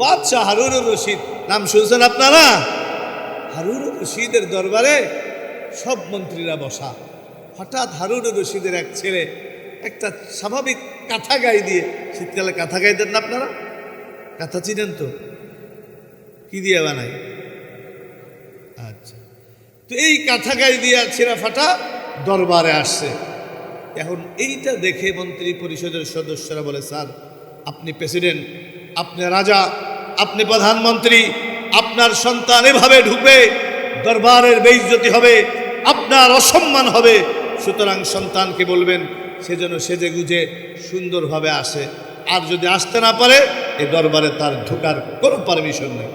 বাদশাহ হারুনুর রশিদ। নাম শুনছেন আপনারা? হারুনুর রশিদের দরবারে সব মন্ত্রীরা বসা। হঠাৎ হারুনুর রশিদের এক ছেলে একটা স্বাভাবিক কাঁথা গাই দিয়ে, শীতকালে কাঁথা গায়ে দেন না আপনারা? কাঁথা চিনেন তো? কি দিয়ে বানাই আচ্ছা। তো এই কাঁথা গায়ে দিয়া ছেঁড়া ফাটা দরবারে আসছে। এখন এইটা দেখে মন্ত্রী পরিষদের সদস্যরা বলে, স্যার, আপনি প্রেসিডেন্ট আপনি রাজা, আপনি প্রধানমন্ত্রী, আপনার সন্তান এভাবে ঢুকবে, দরবারের বেইজ্জতি হবে, আপনার অসম্মান হবে। সুতরাং সন্তানকে বলবেন, সে যেন সেজে গুজে সুন্দরভাবে আসে। আর যদি আসতে না পারে, এ দরবারে তার ঢোকার কোনো পারমিশন নেই।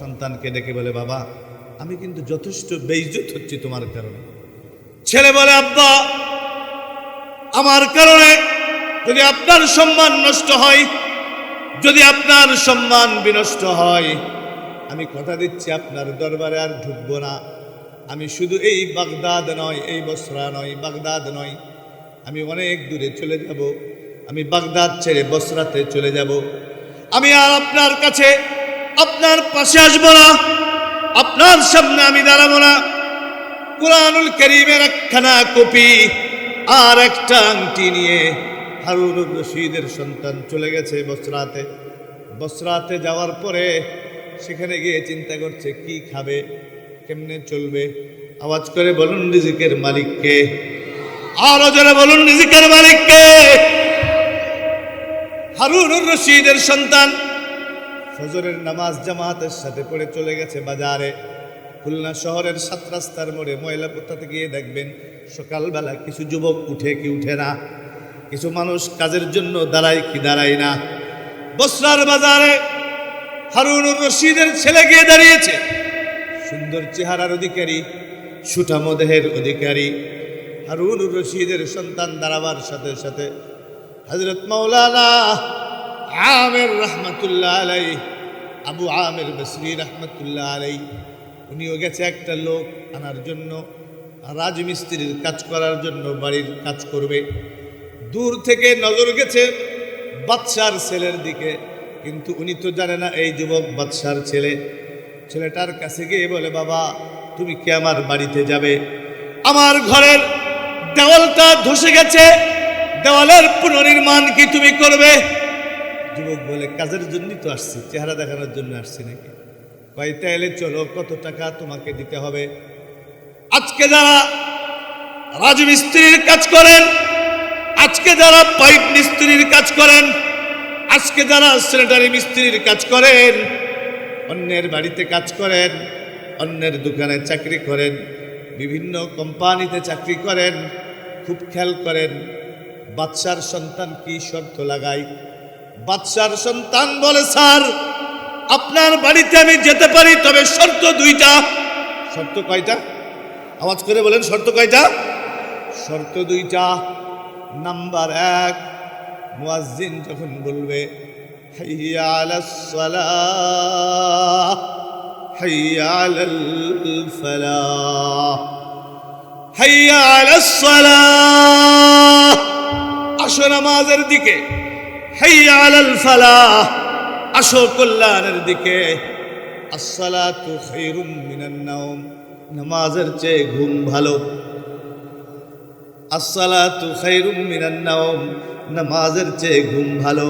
সন্তানকে ডেকে বলে, বাবা, আমি কিন্তু যথেষ্ট বেইজ্জত হচ্ছি তোমার কারণে। ছেলে বলে, আব্বা, আমার কারণে যদি আপনার সম্মান নষ্ট হয় যদি আপনার সম্মান বিনষ্ট হয়, আমি কথা দিচ্ছি আপনার দরবারে আর ঢুকবো না। আমি শুধু এই বাগদাদ নয়, এই বসরা নয়, বাগদাদ নয়। আমি অনেক দূরে চলে যাব। আমি বাগদাদ ছেড়ে বসরাতে চলে যাব। আমি আর আপনার কাছে, আপনার পাশে আসব না। আপনার সামনে আমি দাঁড়াবো না। কোরআনুল করিমের একখানা কপি আর একটা আংটি নিয়ে হারুনুর রশিদের সন্তান চলে গেছে বসরাতে। বসরাতে যাওয়ার পরে সেখানে গিয়ে চিন্তা করছে, কি খাবে, কেমনে চলবে? আওয়াজ করে বলুন রিজিকের মালিককে। আরও জোরে বলুন রিজিকের মালিককে। হারুনুর রশিদের সন্তান ফজরের নামাজ জামাতের সাথে পড়ে চলে গেছে বাজারে। খুলনা শহরের সাত রাস্তার মোড়ে ময়লা পোতাতে গিয়ে দেখবেন সকালবেলা কিছু যুবক উঠে কি উঠে না। কিছু মানুষ কাজের জন্য দাঁড়ায়, কি দাঁড়ায় না। বসরার বাজারে হারুনুর রশিদের ছেলে গিয়ে দাঁড়িয়েছে। সুন্দর চেহারার অধিকারী, সুঠামো দেহের অধিকারী। হারুনুর রশিদের সন্তান দাঁড়াবার সাথে সাথে হজরত মৌলানা আমের রহমতুল্লাহ আলাই আবু আমের বসরি রহমতুল্লাহ আলাই উনিও গেছে একটা লোক আনার জন্য, রাজমিস্ত্রির কাজ করার জন্য বাড়ির কাজ করবে। দূর থেকে নজর গেছে বাদশার ছেলের দিকে। কিন্তু উনি তো জানে না, এই যুবক বাদশার ছেলে। ছেলেটার কাছে গিয়ে বলে, বাবা, তুমি কি আমার বাড়িতে যাবে? আমার ঘরের দেওয়ালটা ধসে গেছে। দেওয়ালের পুনর্নির্মাণ কি তুমি করবে? যুবক বলে, কাজের জন্যই তো আসছি, চেহারা দেখানোর জন্য আসছি নাকি? কয়, তাইলে চলো, কত টাকা তোমাকে দিতে হবে? আজকে যারা রাজমিস্ত্রির কাজ করেন আজকে যারা পাইপ মিস্ত্রির কাজ করেন, আজকে যারা স্যানিটারি মিস্ত্রির কাজ করেন, অন্যের বাড়িতে কাজ করেন, অন্যের দোকানে চাকরি করেন, বিভিন্ন কোম্পানিতে চাকরি করেন, খুব খেয়াল করেন বাচ্চার সন্তান কি শর্ত লাগায়? বাচ্চার সন্তান বলে, স্যার, আপনার বাড়িতে আমি যেতে পারি, তবে শর্ত দুইটা। শর্ত কয়টা? আওয়াজ করে বলেন, শর্ত কয়টা? শর্ত দুইটা। নাম্বার এক মুয়াজ্জিন যখন বলবে হাইয়া আলাস সালাহ হাইয়া আলাল ফালাহ হাইয়া আলাস সালাহ আসো নামাজের দিকে হাইয়া আলাল ফালাহ আসো কল্যাণের দিকে আসসালাতু খায়রুম মিনান নাওম নামাজের চেয়ে ঘুম ভালো আসসালাতু খায়রুম মিনান নাওম, নামাজের চেয়ে ঘুম ভালো।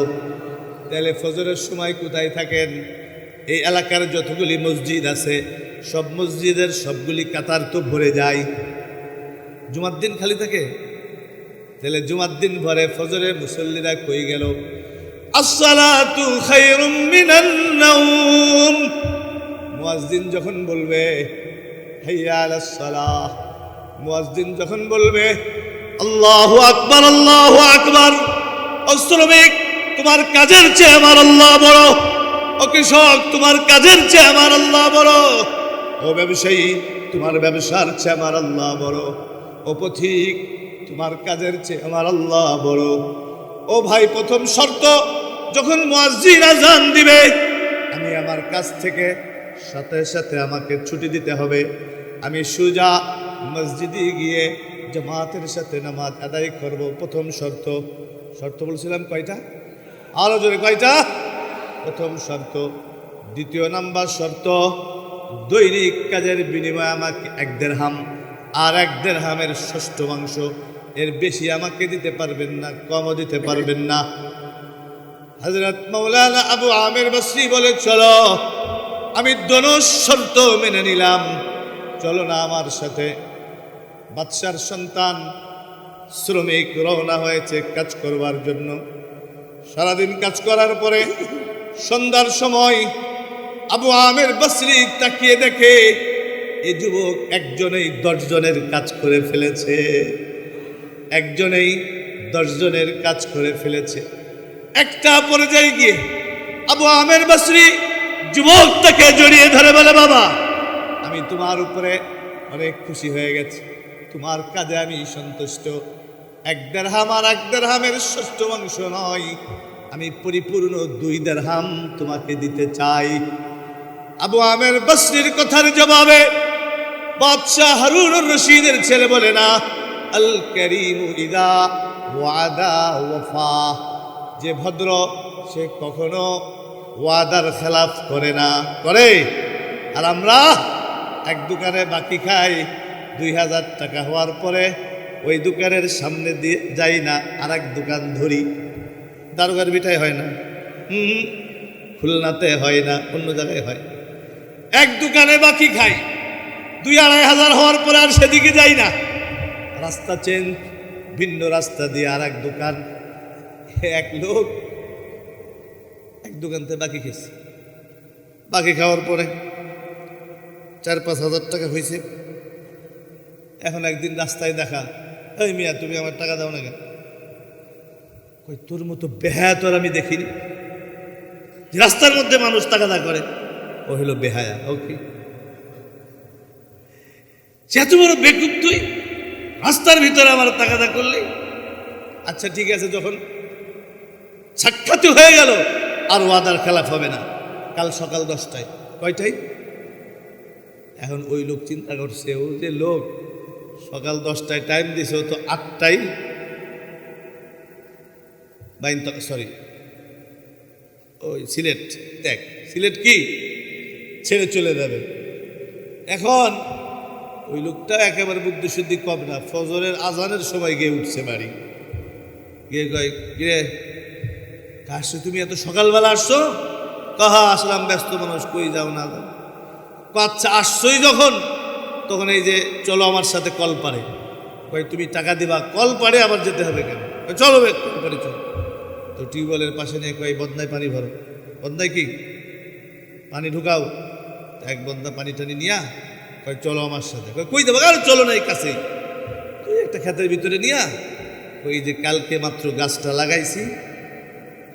তাহলে ফজরের সময় কোথায় থাকেন? এই এলাকার যতগুলি মসজিদ আছে, সব মসজিদের সবগুলি কাতার তো ভরে যায়। জুমার দিন খালি থাকে? তাহলে জুমার দিন ভরে ফজরে মুসল্লিরা কই গেল? আসসালাতু খায়রুম মিনান নাওম। মুয়াজ্জিন যখন বলবে, হাইয়া আলাস সালাহ, মুয়াজ্জিন যখন বলবে আল্লাহু আকবার আল্লাহু আকবার। ও শ্রমিক, তোমার কাজের চেয়ে আমার আল্লাহ বড়। ও কৃষক, তোমার কাজের চেয়ে আমার আল্লাহ বড়। ও ব্যবসায়ী, তোমার ব্যবসার চেয়ে আমার আল্লাহ বড়। ও পথিক, তোমার কাজের চেয়ে আমার আল্লাহ বড়। ও ভাই, প্রথম শর্ত, যখন মুয়াজ্জিন আজান দিবে, আমি আমার কাছ থেকে সাথে সাথে আমাকে ছুটি দিতে হবে। আমি সুজা মসজিদে গিয়ে জামাতের সাথে নামাজ আদায় করব। প্রথম শর্ত শর্ত বলছিলাম কয়টা? আরও জোরে কয়টা? প্রথম শর্ত। দ্বিতীয় নাম্বার শর্ত, দৈনিক কাজের বিনিময়ে আমাকে এক দেড়হাম, আর এক দেড়হামের ষষ্ঠ মাংস। এর বেশি আমাকে দিতে পারবেন না, কমও দিতে পারবেন না। হজরত মৌলানা আবু আমের বসরি বলে, চলো, আমি দোনো শর্ত মেনে নিলাম। চলো না আমার সাথে। বাদশার সন্তান, শ্রমিক রওনা হয়েছে কাজ করবার জন্য। সারাদিন কাজ করার পরে সন্ধ্যার সময় আবু আমের বসরি তাকিয়ে দেখে এই যুবক একজনেই দশজনের কাজ করে ফেলেছে। একজনেই দশজনের কাজ করে ফেলেছে। একটা পর্যায়ে গিয়ে আবু আমের বসরি যুবক তাকে জড়িয়ে ধরে বলে, বাবা, আমি তোমার উপরে অনেক খুশি হয়ে গেছি। তোমার কাজে আমি সন্তুষ্ট। এক দেড়হাম আর এক দেড়হামের ষষ্ঠ অংশ নয়। আমি পরিপূর্ণ দুই দেড়হাম তোমাকে দিতে চাই। আবু আমের বসরির কথার জবাবে বাদশাহ হারুন রশিদের ছেলে বলে না, আল করিম ইদা ওয়াদা ওয়াফা। যে ভদ্র সে কখনো ওয়াদার খেলাফ করে না। করে? আর আমরা এক দোকানে বাকি খাই। দুই হাজার টাকা হওয়ার পরে ওই দোকানের সামনে দিয়ে যাই না আর দোকান ধরি। দারোগার বিটাই হয় না। হুম খুলনাতে হয় না, অন্য জায়গায় হয়। এক দোকানে বাকি খাই। দুই আড়াই হাজার হওয়ার পরে আর সেদিকে যাই না। রাস্তা চেঞ্জ, ভিন্ন রাস্তা দিয়ে আর এক দোকান। এক লোক এক দোকান থেকে বাকি খেয়েছে। বাকি খাওয়ার পরে চার পাঁচ হাজার টাকা হয়েছে। এখন একদিন রাস্তায় দেখা। এই মিয়া, তুমি আমার টাকা দাও না কেন? কই, তোর মতো বেহায়া তোর আমি দেখিনি। রাস্তার মধ্যে মানুষ টাকা দা করে। ও হলো বেহায়া ওকে সে এত বড় বেকুব তুই? রাস্তার ভিতরে আমার তাকাদা করলি? আচ্ছা ঠিক আছে, যখন সাক্ষাৎ হয়ে গেল, আর ওয়াদার খেলাফ হবে না। কাল সকাল দশটায়। কয়টায়? এখন ওই লোক চিন্তা করছে, ও যে লোক সকাল দশটায় টাইম দিছে তো আটটায় বাইন সরি ওই সিলেট, দেখ, সিলেট কি? ছেড়ে চলে যাবে। এখন ওই লোকটা একেবারে বুদ্ধি শুদ্ধি কম না, ফজরের আজানের সময় গিয়ে উঠছে বাড়ি। গিয়ে কয়, কিরে, কাশে, তুমি এত সকালবেলা আসছো? কাহা, আসলাম, ব্যস্ত মানুষ, কই যাও না? যাও আচ্ছা আসছোই যখন তখন এই যে, চলো আমার সাথে কল পারে। কয় তুমি টাকা দিবা, কল পারে, আবার যেতে হবে কেন? চলো কল পারে, চলো। তো টিউবওয়েলের পাশে নিয়ে কয় বদনায় পানি ভরো। বদনায় কি? পানি ঢুকাও। এক বন্দা পানি টানি নিয়া কয়, চলো আমার সাথে। কই দেবো আর, চলো না এই কাছে। তুই একটা ক্ষেতের ভিতরে নিয়া। ওই যে, কালকে মাত্র গাছটা লাগাইছি,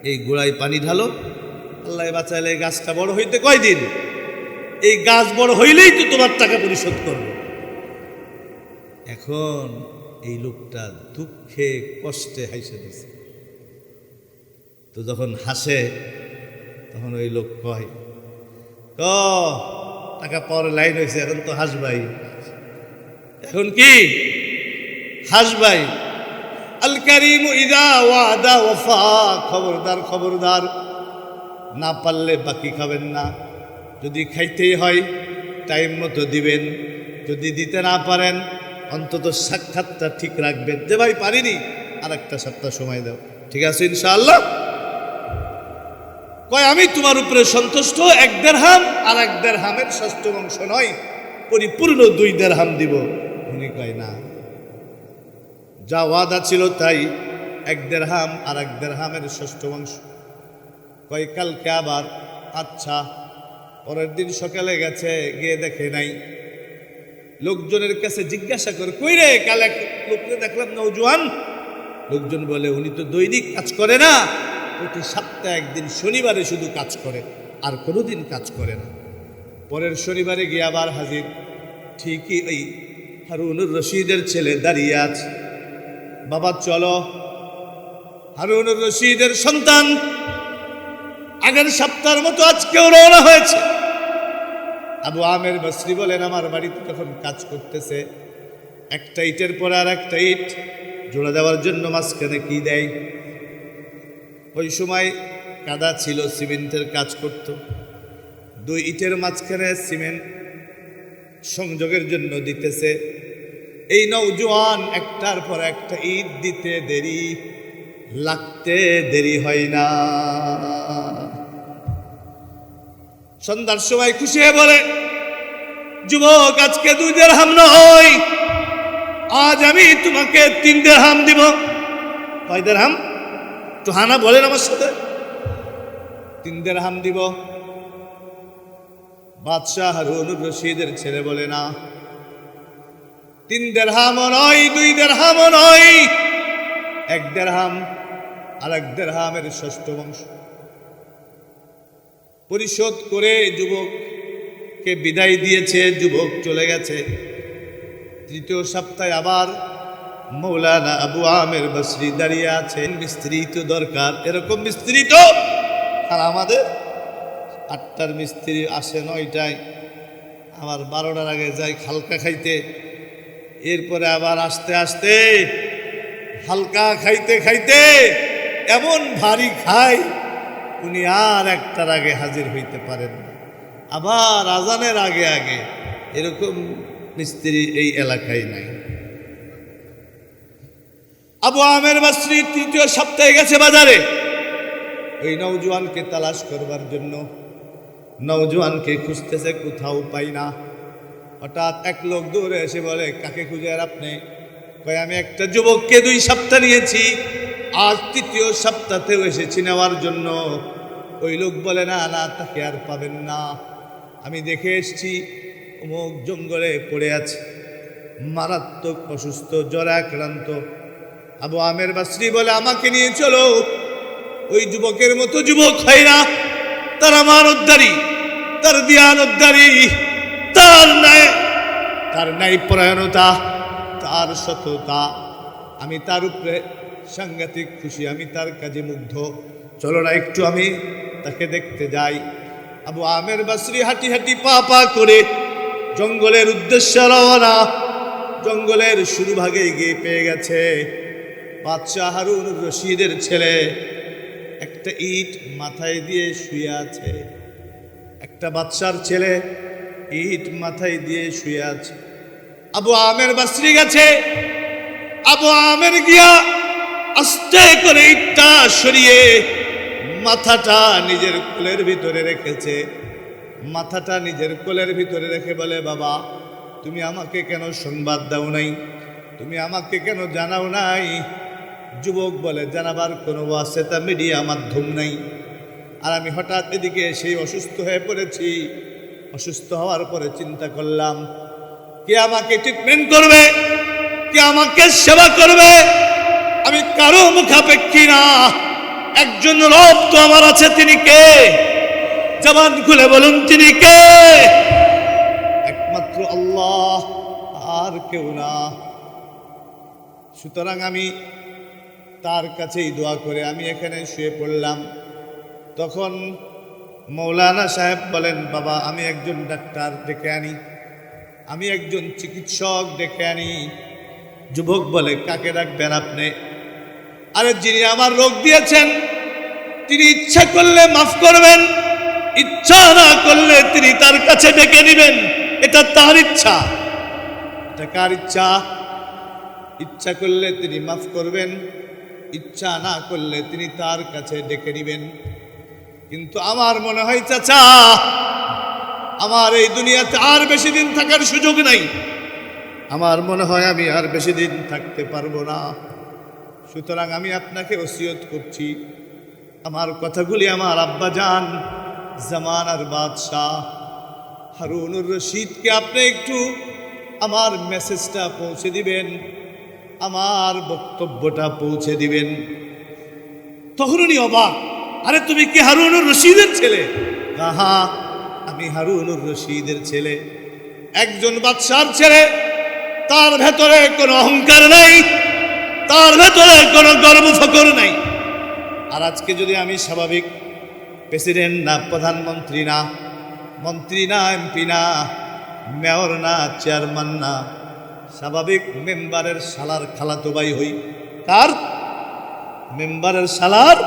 এই গোড়ায় পানি ঢালো। আল্লাহ বাঁচাইলে গাছটা বড় হইতে কয়দিন? এই গাছ বড় হইলেই তো তোমার টাকা পরিশোধ করব। এখন এই লোকটা দুঃখে, কষ্টে হাসে দিছে। তো যখন হাসে, তখন ওই লোক কয়, ক, টাকা পাওয়ার লাইন হয়েছে এখন তো হাসবাই। এখন কি? হাসবাই। আল করিম ইদা ওয়াদা ওফা খবরদার খবরদার, না পারলে বাকি খাবেন না। যদি খাইতেই হয়, টাইম মতো দিবেন। যদি দিতে না পারেন, অন্তত সাক্ষাৎটা ঠিক রাখবেন। যে ভাই, পারিনি। আর একটা সপ্তাহ সময় দাও। ঠিক আছে, ইনশাআল্লাহ? কয়, আমি তোমার উপরে সন্তুষ্ট? এক দেড় হাম আর এক দেড় হামের ষষ্ঠ অংশ নয়। পরিপূর্ণ দুই দেড়হাম দিব। উনি কয়, না। যা ওয়াদা ছিল তাই। এক দেড় হাম আর এক দেড় হামের ষষ্ঠ অংশ কয়, কালকে আবার আচ্ছা। পরের দিন সকালে গেছে, গিয়ে দেখে নাই। লোকজনের কাছে জিজ্ঞাসা করে, কই রে কাল এক লোককে দেখলাম নৌজওয়ান লোকজন বলে, উনি তো দৈনিক কাজ করে না, প্রতি সপ্তাহে একদিন শনিবারে শুধু কাজ করে, আর কোনোদিন কাজ করে না। পরের শনিবারে গিয়ে আবার হাজির। ঠিকই ওই হারুনুর রশিদের ছেলে দাঁড়িয়ে আছে। বাবা, চলো। হারুনুর রশিদের সন্তান আগের সপ্তাহের মতো আজকেও রওনা হয়েছে। আবু আমের বসরি বলেন, আমার বাড়িতে যখন কাজ করতেছে, একটা ইটের পর আর একটা ইট, জোড়া দেওয়ার জন্য মাঝখানে কি দেয়? ওই সময় কাদা ছিল, সিমেন্টের কাজ করত। দুই ইটের মাঝখানে সিমেন্ট সংযোগের জন্য দিতেছে। এই নৌজোয়ান একটার পর একটা ইট দিতে দেরি, লাগতে দেরি হয় না। সন্ধ্যার সময় খুশি হয়ে বলে, যুবক, আজকে দুই দেড়হাম নয়। আজ আমি তোমাকে তিন দের হাম দিব। কয় দের হাম তো হানা বলেন আমার সাথে। তিন দের হাম দিব। বাদশাহ হারুন রশিদের ছেলে বলে, না। তিন দেড়হামও নয়, দুই দেড়হামও নয়। এক দের হাম আর এক দের হামের ষষ্ঠ বংশ। পরিশোধ করে যুবককে বিদায় দিয়েছে, যুবক চলে গেছে। তৃতীয় সপ্তাহে আবার মৌলানা আবু আমের বসরি দাঁড়িয়ে আছেন মিস্ত্রি তো দরকার, এরকম মিস্ত্রি তো আর আমাদের আটটার মিস্ত্রি আসে নয়টায়। আবার বারোটার আগে যাই হালকা খাইতে। এরপরে আবার আস্তে আস্তে হালকা খাইতে খাইতে এমন ভারী খায় উনি আর একটার আগে হাজির হইতে পারেন আবার আজানের আগে আগে এরকম মিস্ত্রি এই এলাকায় নাই। আবু আমের বাস্ত্রী তৃতীয় সপ্তাহে গেছে বাজারে। ওই নৌজওয়ানকে তালাশ করবার জন্য নৌজওয়ানকে খুঁজতেছে, কোথাও পাই না। হঠাৎ এক লোক দৌড়ে এসে বলে, কাকে খুঁজে আর আপনি? কয়, আমি একটা যুবককে দুই সপ্তাহ নিয়েছি। আজ তৃতীয় সপ্তাহতেও এসেছি নেওয়ার জন্য। ওই লোক বলে, না না, তাকে আর পাবেন না। আমি দেখে এসছি, অমুক জঙ্গলে পড়ে আছে। মারাত্মক অসুস্থ, জ্বরে আক্রান্ত। আবু আমের বাসরি বলে, আমাকে নিয়ে চলো। ওই যুবকের মতো যুবক হয় না। তার আমার উদ্ধারী, তার দিয়ান উদ্ধারী, তার ন্যায় তার ন্যায় পরায়ণতা তার সততা। আমি তার উপরে সাংঘাতিক খুশি, আমি তার কাজে মুগ্ধ। চলো না, একটু আমি তাকে দেখতে যাই। আবু আমের বাসরি হাঁটি হাঁটি পা পা করে জঙ্গলের উদ্দেশ্যে রওনা। জঙ্গলের শুরু ভাগে গিয়ে পেয়ে গেছে বাদশাহ হারুন রশিদের ছেলে। একটা ইট মাথায় দিয়ে শুয়ে আছে। একটা বাদশার ছেলে ইট মাথায় দিয়ে শুয়ে আছে। আবু আমের বাসরি গেছে। আবু আমের গিয়া আস্তে করে ইটটা সরিয়ে মাথাটা নিজের কোলের ভিতরে রেখেছে। মাথাটা নিজের কোলের ভিতরে রেখে বলে, বাবা, তুমি আমাকে কেন সংবাদ দাও নাই? তুমি আমাকে কেন জানাও নাই? যুবক বলে, জানাবার কোনো ওয়াসেতা মিডিয়া মাধ্যম নাই। আর আমি হঠাৎ এদিকে সেই অসুস্থ হয়ে পড়েছি। অসুস্থ হওয়ার পরে চিন্তা করলাম, কে আমাকে ট্রিটমেন্ট করবে? কে আমাকে সেবা করবে? আমি কারও মুখাপেক্ষী না। একজন রব তো আমার আছে, তিনি কে? জবান খুলে বলুন, তিনি কে? একমাত্র আল্লাহ, আর কেউ না। সুতরাং আমি তার কাছেই দোয়া করে আমি এখানে শুয়ে পড়লাম। তখন মৌলানা সাহেব বলেন, বাবা, আমি একজন ডাক্তার ডেকে আনি। আমি একজন চিকিৎসক ডেকে আনি। যুবক বলে, কাকে ডাকবেন আপনি? আরে যিনি আমার রোগ দিয়েছেন, তিনি ইচ্ছা করলে মাফ করবেন, ইচ্ছা না করলে তিনি তার কাছে ডেকে নেবেন। এটা তার ইচ্ছা। এটা কার ইচ্ছা? ইচ্ছা করলে তিনি মাফ করবেন, ইচ্ছা না করলে তিনি তার কাছে ডেকে নেবেন। কিন্তু আমার মনে হয়, চাচা, আমার এই দুনিয়াতে আর বেশি দিন থাকার সুযোগ নাই। আমার মনে হয়, আমি আর বেশি দিন থাকতে পারব না। সুতরাং আমি আপনাকে ওসিয়ত করছি। আমার কথাগুলি আমার আব্বা যান জামানার বাদশাহ হারুনুর রশিদকে আপনি একটু আমার মেসেজটা পৌঁছে দিবেন, আমার বক্তব্যটা পৌঁছে দিবেন। তখন উনি অবাক, আরে তুমি কি হারুনুর রশিদের ছেলে? কাহা আমি হারুনুর রশিদের ছেলে। একজন বাদশার ছেলে, তার ভেতরে কোনো অহংকার নাই। তার ভেতরে কোনো গর্ব ফকর নাই। আর আজকে যদি আমি স্বাভাবিক প্রেসিডেন্ট না, প্রধানমন্ত্রী না, মন্ত্রী না, এমপি না, মেয়র না, চেয়ারম্যান না, স্বাভাবিক মেম্বারের শালার খালাতো ভাই হই। তার মেম্বারের শালার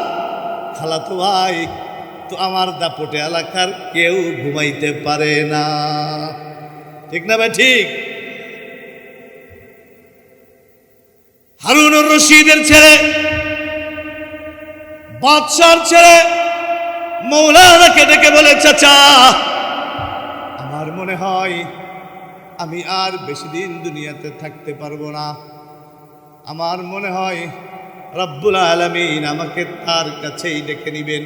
খালাতো ভাই তো আমার দাপটে এলাকার কেউ ঘুমাইতে পারে না। ঠিক না ভাই? ঠিক। হারুনুর রশিদের ছেলে, বাদশার ছেলে, মৌলানাকে ডেকে বলে, চাচা, আমার মনে হয় আমি আর বেশি দিন দুনিয়াতে থাকতে পারব না। আমার মনে হয় রব্বুল আলমিন আমাকে তার কাছেই ডেকে নিবেন।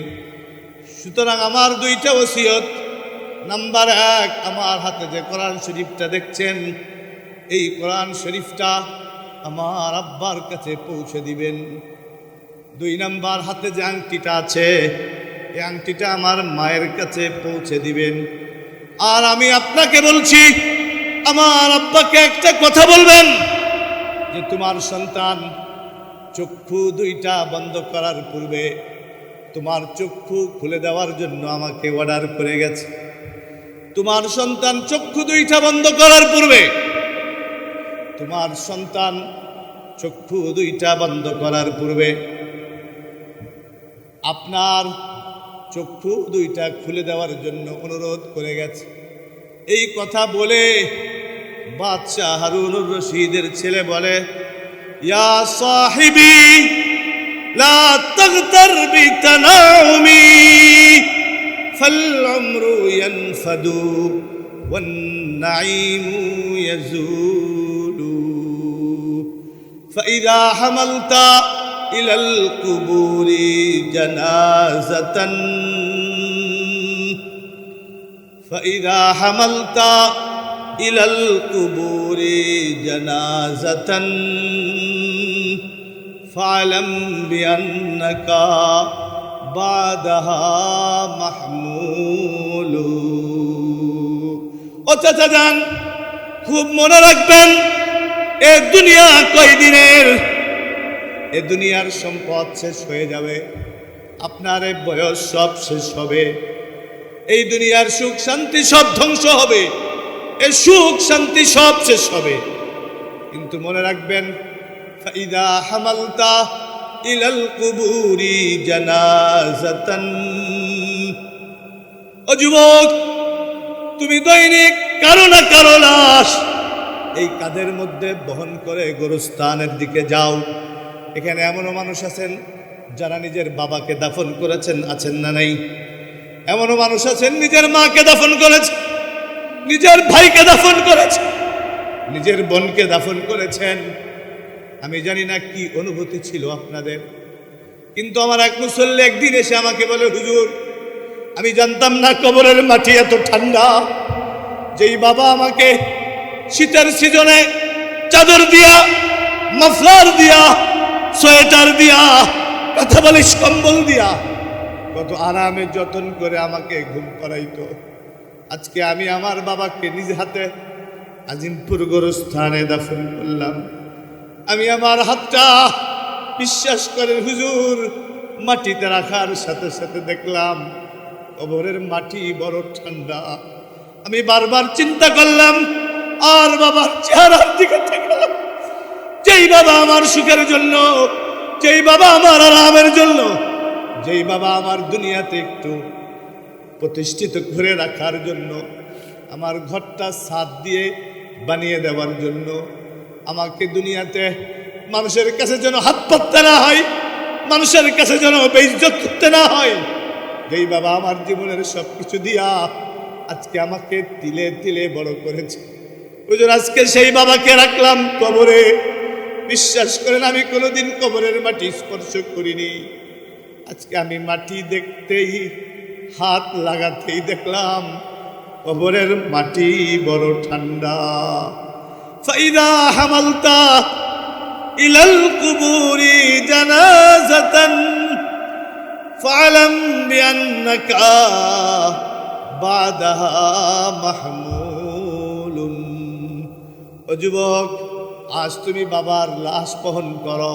সুতরাং আমার দুইটা ওসিয়ত। নাম্বার এক, আমার হাতে যে কোরআন শরীফটা দেখছেন, এই কোরআন শরীফটা আমার আব্বার কাছে পৌঁছে দিবেন। দুই নাম্বার হাতে যে আংটিটা আছে, এই আংটিটা আমার মায়ের কাছে পৌঁছে দিবেন। আর আমি আপনাকে বলছি, আমার আব্বাকে একটা কথা বলবেন, যে তোমার সন্তান চক্ষু দুইটা বন্ধ করার পূর্বে তোমার চক্ষু খুলে দেওয়ার জন্য আমাকে অর্ডার করে গেছে। তোমার সন্তান চক্ষু দুইটা বন্ধ করার পূর্বে তোমার সন্তান চক্ষু দুইটা বন্ধ করার পূর্বে আপনার চক্ষু দুইটা খুলে দেওয়ার জন্য অনুরোধ করে গেছে। এই কথা বলে বাদশাহ হারুন রশিদের ছেলে বলে, ইয়া সাহিবি, লা فإذا حملت إلى القبور جنازة فإذا حملت إلى القبور جنازة فاعلم بأنك بعدها محمول ও চাচা যান খুব মনে রাখবেন এ দুনিয়া কয়দিনের? এ দুনিয়ার সম্পদ শেষ হয়ে যাবে। আপনার বয়স সব শেষ হবে। এই দুনিয়ার সুখ শান্তি সব ধ্বংস হবে। এ সুখ শান্তি সব শেষ হবে। কিন্তু মনে রাখবেন, ফাইদা হামালতা ইলাল কুবুরি জানাজাতান। ও যুবক, তুমি দৈনিক কারও না কারও লাশ এই কাদের মধ্যে বহন করে গোরস্থানের দিকে যাও। এখানে এমনও মানুষ আছেন যারা নিজের বাবাকে দাফন করেছেন, আছেন না নাই? এমনও মানুষ আছেন নিজের মাকে দাফন করেছে নিজের ভাইকে দাফন করেছে নিজের বোনকে দাফন করেছেন। আমি জানি না কি অনুভূতি ছিল আপনাদের, কিন্তু আমার এক মুসল্লি একদিন এসে আমাকে বলে, হুজুর, আমি জানতাম না কবরের মাটি এত ঠান্ডা। যেই বাবা আমাকে শীতের সিজনে চাদর দিয়া, মাফলার দিয়া, সোয়েটার দিয়া, কথা বলিস, কম্বল দিয়া। কত আরামে যতন করে আমাকে ঘুম করাইতো। আজকে আমি আমার বাবাকে নিজ হাতে আজিমপুর গোরস্থানে দাফন করলাম। আমি আমার হাতটা বিশ্বাস করে হুজুর, মাটিতে রাখার সাথে সাথে দেখলাম কবরের মাটি বড় ঠান্ডা। আমি বারবার চিন্তা করলাম আর বাবার চেহারার দিকে তাকালাম যেই বাবা আমার সুখের জন্য, যেই বাবা আমার আরামের জন্য, যেই বাবা আমার দুনিয়াতে একটু প্রতিষ্ঠিত করে রাখার জন্য, আমার ঘরটা সাথ দিয়ে বানিয়ে দেওয়ার জন্য, আমাকে দুনিয়াতে মানুষের কাছে যেন হাত পাততে না হয়, মানুষের কাছে যেন বেইজ্জত করতে না হয়, যেই বাবা আমার জীবনের সব কিছু দিয়া আজকে আমাকে তিলে তিলে বড় করেছে। হুজুর, আজকে সেই বাবাকে রাখলাম কবরে। বিশ্বাস করেন, আমি কোনোদিন কবরের মাটি স্পর্শ করিনি। আজকে আমি মাটি দেখতেই, হাত লাগাতেই দেখলাম, কবরের মাটি বড় ঠান্ডা। ফাইদা হামালতা ইলাল কুবুরি জানাজাতান, ফালাম বিআন্নাকা বাদাহা মাহমুলুন ও যুবক, আজ তুমি বাবার লাশ বহন করো,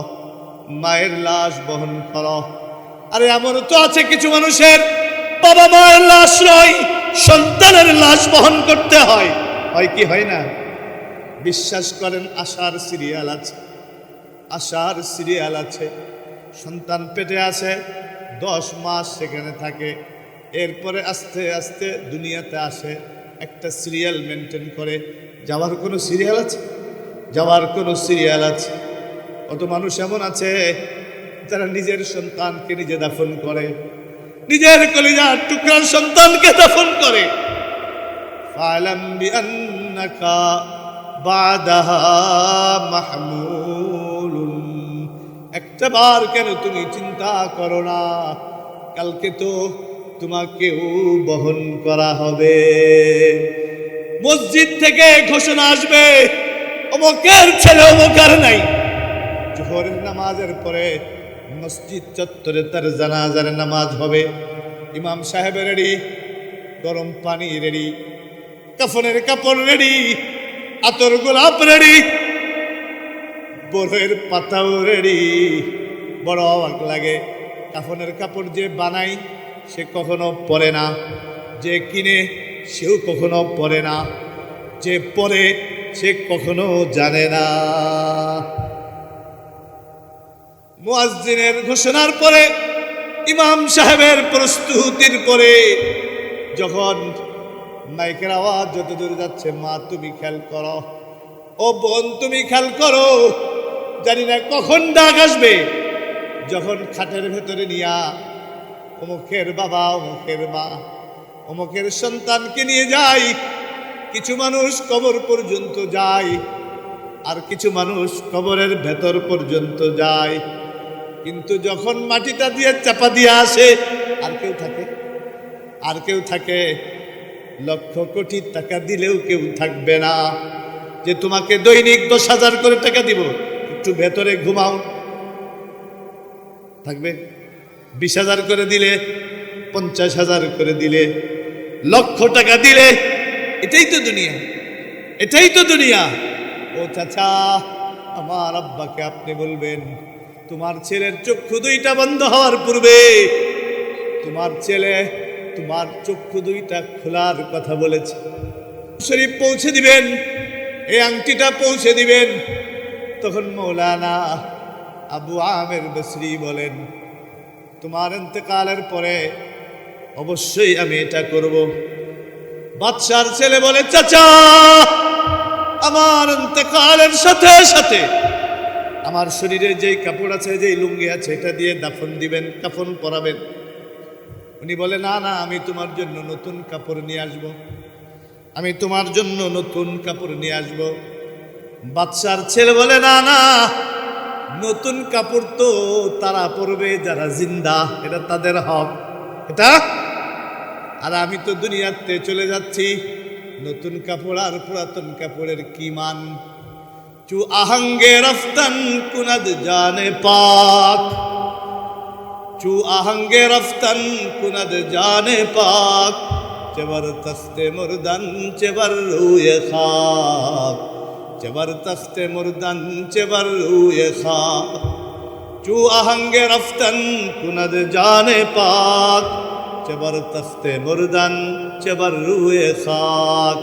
মায়ের লাশ বহন করো। আরে, এমন তো আছে কিছু মানুষের, বাবা মায়ের লাশ নয়, সন্তানের লাশ বহন করতে হয়। হয় কি, হয় না? বিশ্বাস করেন, আশার সিরিয়াল আছে। আশার সিরিয়াল আছে। সন্তান পেটে আছে, দশ মাস সেখানে থাকে। এরপরে আস্তে আস্তে দুনিয়াতে আসে, একটা সিরিয়াল মেনটেন করে। যাওয়ার কোনো সিরিয়াল আছে? যাওয়ার কোনো সিরিয়াল আছে? কত মানুষ এমন আছে, যারা নিজের সন্তানকে নিজে দাফন করে, নিজের কলিজার টুকরার সন্তানকে দাফন করে। একটা বার কেন তুমি চিন্তা করো না, কালকে তো তোমাকেও বহন করা হবে। মসজিদ থেকে ঘোষণা আসবে, অমকের ছেলে, অমকার নাই। জোহরের নামাজের পরে মসজিদ চত্বরে তার জানাজার নামাজ হবে। ইমাম সাহেবের রেডি গরম পানি রেডি কাফনের কাপড় রেডি আতর গোলাপ রেডি বড়ের পাতাও রেডি বড় অবাক লাগে, কাফনের কাপড় যে বানাই সে কখনো পরে না। যে কিনে সেও কখনো পরে না। যে পরে সে কখনো জানে না। মুয়াজ্জিনের ঘোষণার পরে, ইমাম সাহেবের প্রস্তুতির পরে, যখন মাইকের আওয়াজ যত দূরে যাচ্ছে, মা, তুমি খেয়াল করো। ও বোন, তুমি খেয়াল করো। জানি না, কখন ডাক আসবে? যখন খাটের ভেতরে নিয়া, অমুকের বাবা, অমুকের মা। অমুকের সন্তানকে নিয়ে যায় কিছু মানুষ কবর পর্যন্ত যায়, আর কিছু মানুষ কবরের ভেতর পর্যন্ত যায়। কিন্তু যখন মাটিটা দিয়ে চাপা দিয়ে আসে, আর কেউ থাকে? আর কেউ থাকে? লক্ষ কোটি টাকা দিলেও কেউ থাকবে না। যে তোমাকে দৈনিক দশ হাজার করে টাকা দিব, একটু ভেতরে ঘুমাও। থাকবে? বিশ হাজার করে দিলে, পঞ্চাশ হাজার করে দিলে। লক্ষ টাকা দিলে এটাই তো দুনিয়া। এটাই তো দুনিয়া। ও চাচা, আমার আব্বাকে আপনি বলবেন, তোমার ছেলের চক্ষু দুইটা বন্ধ হওয়ার পূর্বে তোমার ছেলে তোমার চক্ষু দুইটা খোলার কথা বলেছে। শরীফ পৌঁছে দিবেন এই আংটিটা পৌঁছে দিবেন। তখন মৌলানা আবু আমের বসরি বলেন, তোমার ইন্তেকালের পরে অবশ্যই আমি এটা করব। বাদশার ছেলে বলে, চাচা, আমার ইন্তেকালের সাথে সাথে আমার শরীরে যেই কাপড় আছে, যেই লুঙ্গি আছে, এটা দিয়ে দাফন দিবেন, কাফন পরাবেন। উনি বলে, না না, আমি তোমার জন্য নতুন কাপড় নিয়ে আসব। আমি তোমার জন্য নতুন কাপড় নিয়ে আসব। বাচ্চার ছেলে বলে, না না, নতুন কাপড় তো তারা পরবে যারা জিন্দা, এটা তাদের হক। এটা? আর আমি তো দুনিয়াতে চলে যাচ্ছি। নতুন কাপড় আর পুরাতন কাপড়ের কি মান? চু আহঙ্গে রফতন কুনদ জানে পাক। চু আহঙ্গে রফতন কুনদ জানে পাক। চেবর তস্তে মুরদন, চেবর রুয়ে খাক। চেবর তস্তে মুরদন, চেবর রুয়ে খাক। চু আহঙ্গে রফতন কুনদ জানে পাক চেবর তস্তে মুরদন চেবর রুয়ে খাক